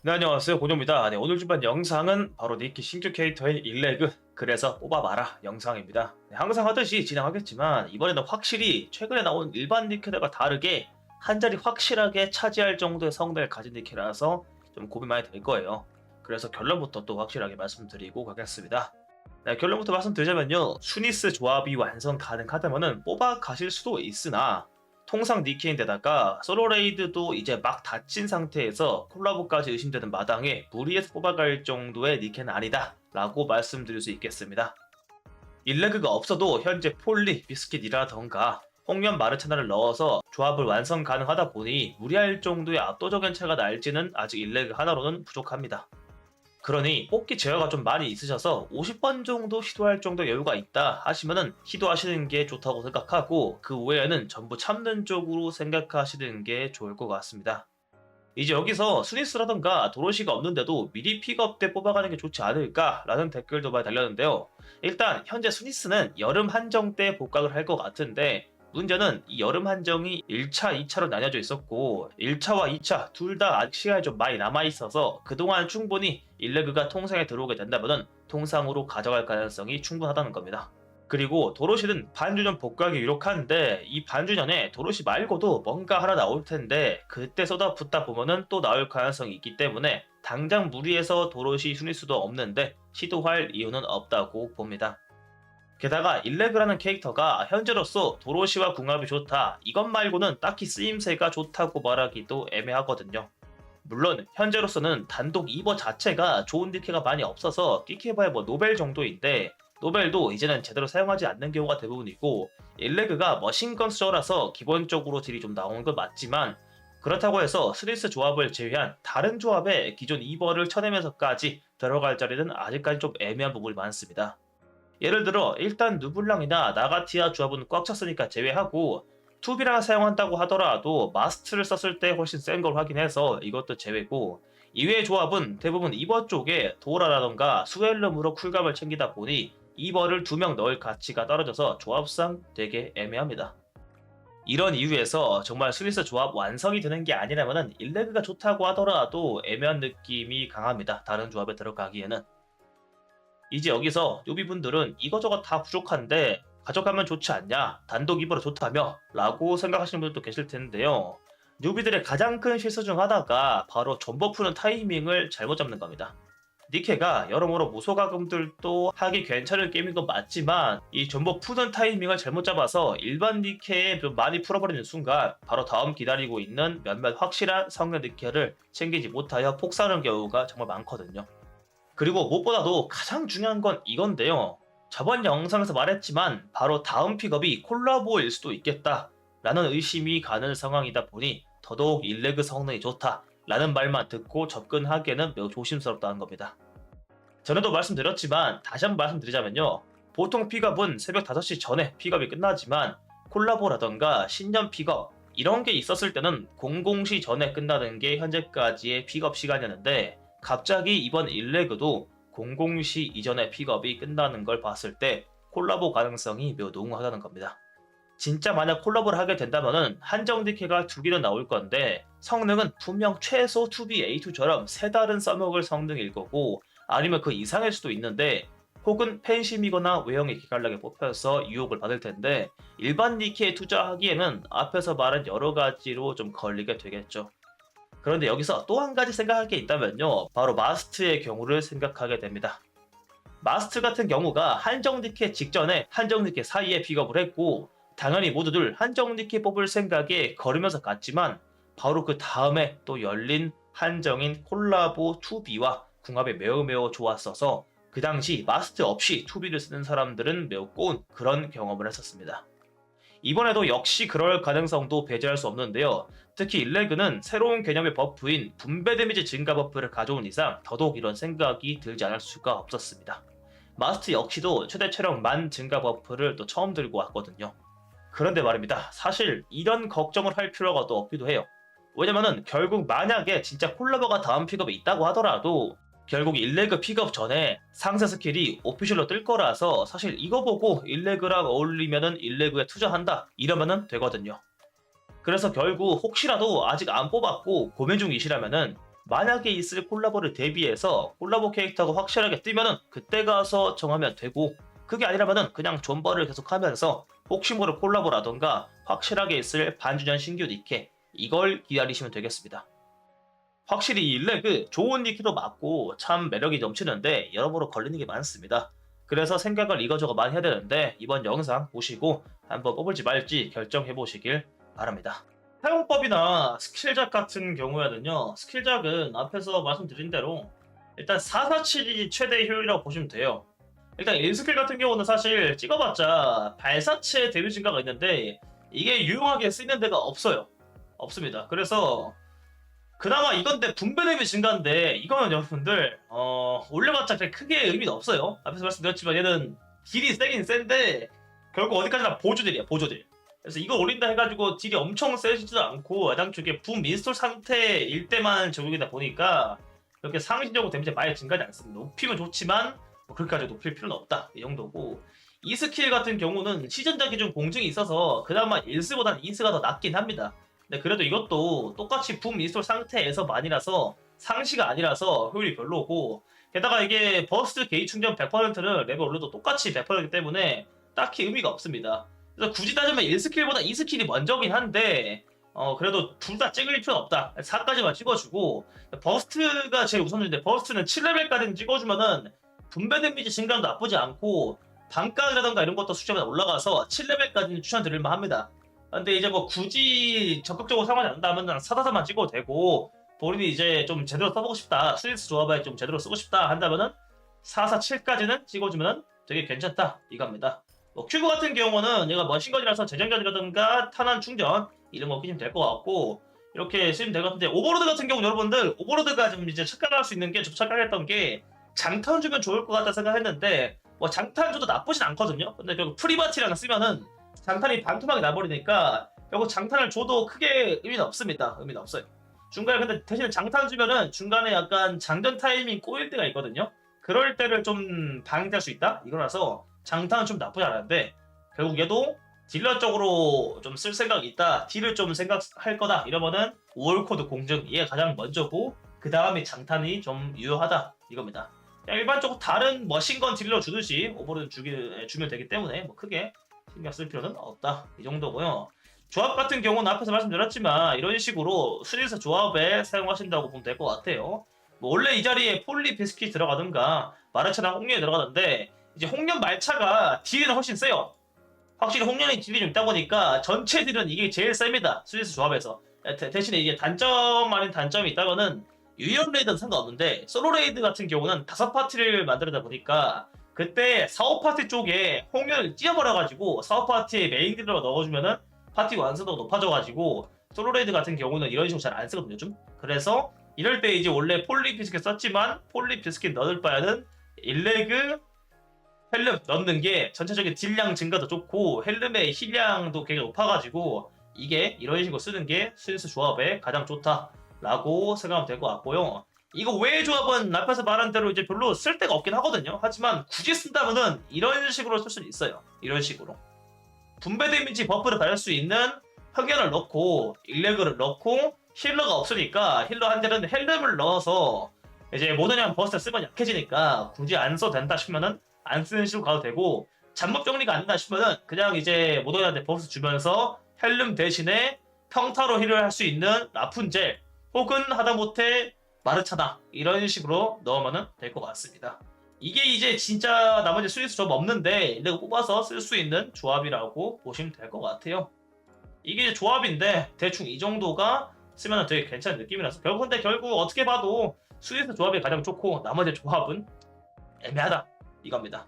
네 안녕하세요. 고조입니다. 네, 오늘 주반 영상은 바로 니키 신규 캐릭터인 일레그 그래서 뽑아봐라 영상입니다. 네, 항상 하듯이 진행하겠지만 이번에는 확실히 최근에 나온 일반 니키들과 다르게 한 자리 확실하게 차지할 정도의 성능을 가진 니키라서 좀 고민 많이 될 거예요. 그래서 결론부터 또 확실하게 말씀드리고 가겠습니다. 네, 결론부터 말씀드리자면요. 수니스 조합이 완성 가능하다면 뽑아 가실 수도 있으나 통상 니케인데다가 솔로레이드도 이제 막 닫힌 상태에서 콜라보까지 의심되는 마당에 무리해서 뽑아갈 정도의 니케는 아니다 라고 말씀드릴 수 있겠습니다. 일레그가 없어도 현재 폴리, 비스킷이라던가 홍련 마르차나를 넣어서 조합을 완성 가능하다 보니 무리할 정도의 압도적인 차가 날지는 아직 일레그 하나로는 부족합니다. 그러니 뽑기 제어가 좀 많이 있으셔서 50번 정도 시도할 정도 여유가 있다 하시면은 시도하시는 게 좋다고 생각하고 그 외에는 전부 참는 쪽으로 생각하시는 게 좋을 것 같습니다. 이제 여기서 스니스라던가 도로시가 없는데도 미리 픽업 때 뽑아가는 게 좋지 않을까라는 댓글도 많이 달렸는데요. 일단 현재 스니스는 여름 한정 때 복각을 할 것 같은데 문제는 이 여름 한정이 1차, 2차로 나뉘어져 있었고 1차와 2차 둘 다 시간이 좀 많이 남아 있어서 그동안 충분히 일레그가 통상에 들어오게 된다면 통상으로 가져갈 가능성이 충분하다는 겁니다. 그리고 도로시는 반주년 복각이 유력한데 이 반주년에 도로시 말고도 뭔가 하나 나올 텐데 그때 쏟아붓다 보면은 또 나올 가능성이 있기 때문에 당장 무리해서 도로시 순위 수도 없는데 시도할 이유는 없다고 봅니다. 게다가 일레그라는 캐릭터가 현재로서 도로시와 궁합이 좋다 이것 말고는 딱히 쓰임새가 좋다고 말하기도 애매하거든요. 물론 현재로서는 단독 2버 자체가 좋은 딜캐가 많이 없어서 끼케봐야 뭐 노벨 정도인데 노벨도 이제는 제대로 사용하지 않는 경우가 대부분이고 일레그가 머신건 수저라서 기본적으로 딜이 좀 나오는 건 맞지만 그렇다고 해서 스리스 조합을 제외한 다른 조합에 기존 2버를 쳐내면서까지 들어갈 자리는 아직까지 좀 애매한 부분이 많습니다. 예를 들어 일단 누블랑이나 나가티아 조합은 꽉 찼으니까 제외하고 투비랑 사용한다고 하더라도 마스트를 썼을 때 훨씬 센 걸 확인해서 이것도 제외고 이외의 조합은 대부분 이버 쪽에 도라라던가 수엘름으로 쿨감을 챙기다 보니 이버를 두명 넣을 가치가 떨어져서 조합상 되게 애매합니다. 이런 이유에서 정말 스위스 조합 완성이 되는 게 아니라면 일레그가 좋다고 하더라도 애매한 느낌이 강합니다. 다른 조합에 들어가기에는. 이제 여기서 요비분들은 이거저거 다 부족한데 가져가면 좋지 않냐? 단독 입으로 좋다며? 라고 생각하시는 분들도 계실 텐데요. 뉴비들의 가장 큰 실수 중 하나가 바로 전버 푸는 타이밍을 잘못 잡는 겁니다. 니케가 여러모로 무소가금들도 하기 괜찮은 게임인 건 맞지만 이 전버 푸는 타이밍을 잘못 잡아서 일반 니케에 좀 많이 풀어버리는 순간 바로 다음 기다리고 있는 몇몇 확실한 성능 니케를 챙기지 못하여 폭사하는 경우가 정말 많거든요 그리고 무엇보다도 가장 중요한 건 이건데요. 저번 영상에서 말했지만 바로 다음 픽업이 콜라보일 수도 있겠다 라는 의심이 가는 상황이다 보니 더더욱 일레그 성능이 좋다 라는 말만 듣고 접근하기에는 매우 조심스럽다는 겁니다. 전에도 말씀드렸지만 다시 한번 말씀드리자면요. 보통 픽업은 새벽 5시 전에 픽업이 끝나지만 콜라보라던가 신년 픽업 이런 게 있었을 때는 00시 전에 끝나는 게 현재까지의 픽업 시간이었는데 갑자기 이번 일레그도 00시 이전에 픽업이 끝나는 걸 봤을 때 콜라보 가능성이 매우 농후하다는 겁니다. 진짜 만약 콜라보를 하게 된다면 한정 디케가 두 개는 나올 건데 성능은 분명 최소 2B A2처럼 세 다른 써먹을 성능일 거고 아니면 그 이상일 수도 있는데 혹은 팬심이거나 외형이 기갈나게 뽑혀서 유혹을 받을 텐데 일반 니케에 투자하기에는 앞에서 말한 여러 가지로 좀 걸리게 되겠죠. 그런데 여기서 또 한 가지 생각할 게 있다면요. 바로 마스트의 경우를 생각하게 됩니다. 마스트 같은 경우가 한정니케 직전에 한정니케 사이에 픽업을 했고 당연히 모두들 한정니케 뽑을 생각에 걸으면서 갔지만 바로 그 다음에 또 열린 한정인 콜라보 2B와 궁합이 매우 매우 좋았어서 그 당시 마스트 없이 2B를 쓰는 사람들은 매우 꼬운 그런 경험을 했었습니다. 이번에도 역시 그럴 가능성도 배제할 수 없는데요. 특히 일레그는 새로운 개념의 버프인 분배 데미지 증가 버프를 가져온 이상 더더욱 이런 생각이 들지 않을 수가 없었습니다. 마스트 역시도 최대 체력 만 증가 버프를 또 처음 들고 왔거든요. 그런데 말입니다. 사실 이런 걱정을 할 필요가 또 없기도 해요. 왜냐면은 결국 만약에 진짜 콜라보가 다음 픽업이 있다고 하더라도 결국 일레그 픽업 전에 상세 스킬이 오피셜로 뜰 거라서 사실 이거 보고 일레그랑 어울리면은 일레그에 투자한다 이러면은 되거든요. 그래서 결국 혹시라도 아직 안 뽑았고 고민 중이시라면은 만약에 있을 콜라보를 대비해서 콜라보 캐릭터가 확실하게 뜨면은 그때 가서 정하면 되고 그게 아니라면은 그냥 존버를 계속하면서 혹시 모를 콜라보라던가 확실하게 있을 반주년 신규 니케 이걸 기다리시면 되겠습니다. 확실히 이 일렉은 좋은 니키도 맞고 참 매력이 넘치는데 여러모로 걸리는 게 많습니다. 그래서 생각을 이거저거 많이 해야 되는데 이번 영상 보시고 한번 뽑을지 말지 결정해 보시길 바랍니다. 사용법이나 스킬작 같은 경우에는요. 스킬작은 앞에서 말씀드린 대로 일단 447이 최대 효율이라고 보시면 돼요. 일단 1스킬 같은 경우는 사실 찍어봤자 발사체 대류 증가가 있는데 이게 유용하게 쓰이는 데가 없어요. 없습니다. 그래서 그나마 이건데 분배 대비 증가인데 이거는 여러분들 어 올려봤자 그렇게 크게 의미는 없어요. 앞에서 말씀드렸지만 얘는 딜이 세긴 센데 결국 어디까지나 보조딜이야 보조딜. 그래서 이거 올린다 해가지고 딜이 엄청 세지도 않고 애당초에 붐 인스톨 상태일 때만 적용이다 보니까 이렇게 상시적으로 데미지 많이 증가하지 않습니다. 높이면 좋지만 뭐 그렇게까지 높일 필요는 없다 이 정도고 이 스킬 같은 경우는 시전자 기준 공증이 있어서 그나마 1스보다는 2스가 더 낫긴 합니다. 근데 그래도 이것도 똑같이 붐 인스톨 상태에서만이라서 상시가 아니라서 효율이 별로고 게다가 이게 버스트 게이 충전 100%는 레벨 올려도 똑같이 100%이기 때문에 딱히 의미가 없습니다. 그래서 굳이 따지면 1스킬보다 2스킬이 먼저긴 한데 어 그래도 둘 다 찍을 필요는 없다. 4까지만 찍어주고 버스트가 제일 우선인데 버스트는 7레벨까지는 찍어주면은 분배 데미지 증가도 나쁘지 않고 반가라던가 이런 것도 수치가 올라가서 7레벨까지는 추천드릴만 합니다. 근데 이제 뭐 굳이 적극적으로 사용하지 않는다면 사다사만 찍어도 되고 본인이 이제 좀 제대로 써보고 싶다 스위스 조합에 좀 제대로 쓰고 싶다 한다면은 447까지는 찍어주면 되게 괜찮다 이겁니다. 뭐 큐브 같은 경우는 얘가 머신건이라서 재장전이라든가 탄환 충전 이런 거 끼시면 될 것 같고 이렇게 쓰면 될 것 같은데 오버로드 같은 경우 여러분들 오버로드가 좀 이제 착각할 수 있는 게 좀 착각했던 게 장탄 주면 좋을 것 같다 생각했는데 뭐 장탄 줘도 나쁘진 않거든요. 근데 결국 프리바티랑 쓰면은 장탄이 반토막이 나버리니까 결국 장탄을 줘도 크게 의미는 없습니다. 의미는 없어요. 중간에 근데 대신에 장탄 주면은 중간에 약간 장전 타이밍 꼬일 때가 있거든요. 그럴 때를 좀 방지할 수 있다? 이거라서 장탄은 좀 나쁘지 않은데 결국 얘도 딜러 쪽으로 좀 쓸 생각이 있다. 딜을 좀 생각할 거다. 이러면은 5월 코드 공증 얘가 가장 먼저고 그 다음에 장탄이 좀 유효하다. 이겁니다. 일반적으로 다른 머신건 딜러 주듯이 오버로드 주기, 주면 되기 때문에 뭐 크게 신경 쓸 필요는 없다. 이 정도고요. 조합 같은 경우는 앞에서 말씀드렸지만 이런 식으로 스리스 조합에 사용하신다고 보면 될 것 같아요. 뭐 원래 이 자리에 폴리 비스킷 들어가든가 마르차나 홍련이 들어가는데 이제 홍련 말차가 딜은 훨씬 세요. 확실히 홍련이 딜이 좀 있다 보니까 전체 딜은 이게 제일 셉니다. 스리스 조합에서. 대, 대신에 이게 단점 아닌 단점이 있다면은 유연 레이드는 상관없는데 솔로 레이드 같은 경우는 다섯 파티를 만들다 보니까 그때 사업 파티 쪽에 홍련을 찢어버려가지고 사업 파티에 메인 딜러로 넣어주면은 파티 완성도가 높아져가지고 솔로레이드 같은 경우는 이런 식으로 잘 안 쓰거든요 좀 그래서 이럴 때 이제 원래 폴리 비스킷 썼지만 폴리 비스킷 넣을 바에는 일레그 헬름 넣는 게 전체적인 딜량 증가도 좋고 헬름의 힐량도 굉장히 높아가지고 이게 이런 식으로 쓰는 게 스위스 조합에 가장 좋다라고 생각하면 될 것 같고요. 이거 외의 조합은 앞에서 말한 대로 이제 별로 쓸 데가 없긴 하거든요. 하지만 굳이 쓴다면은 이런 식으로 쓸 수는 있어요. 이런 식으로. 분배 데미지 버프를 받을 수 있는 흑연을 넣고 일레그를 넣고 힐러가 없으니까 힐러 한 대는 헬름을 넣어서 이제 모더니한 버스트 쓰면 약해지니까 굳이 안 써도 된다 싶으면은 안 쓰는 식으로 가도 되고 잠복 정리가 안 된다 싶으면은 그냥 이제 모더니한테 버스트 주면서 헬름 대신에 평타로 힐을 할 수 있는 라푼젤 혹은 하다못해 마르차다 이런 식으로 넣으면 될 것 같습니다. 이게 이제 진짜 나머지 스위스 조합 없는데 내가 뽑아서 쓸 수 있는 조합이라고 보시면 될 것 같아요. 이게 조합인데 대충 이 정도가 쓰면 되게 괜찮은 느낌이라서 결국 근데 결국 어떻게 봐도 스위스 조합이 가장 좋고 나머지 조합은 애매하다 이겁니다.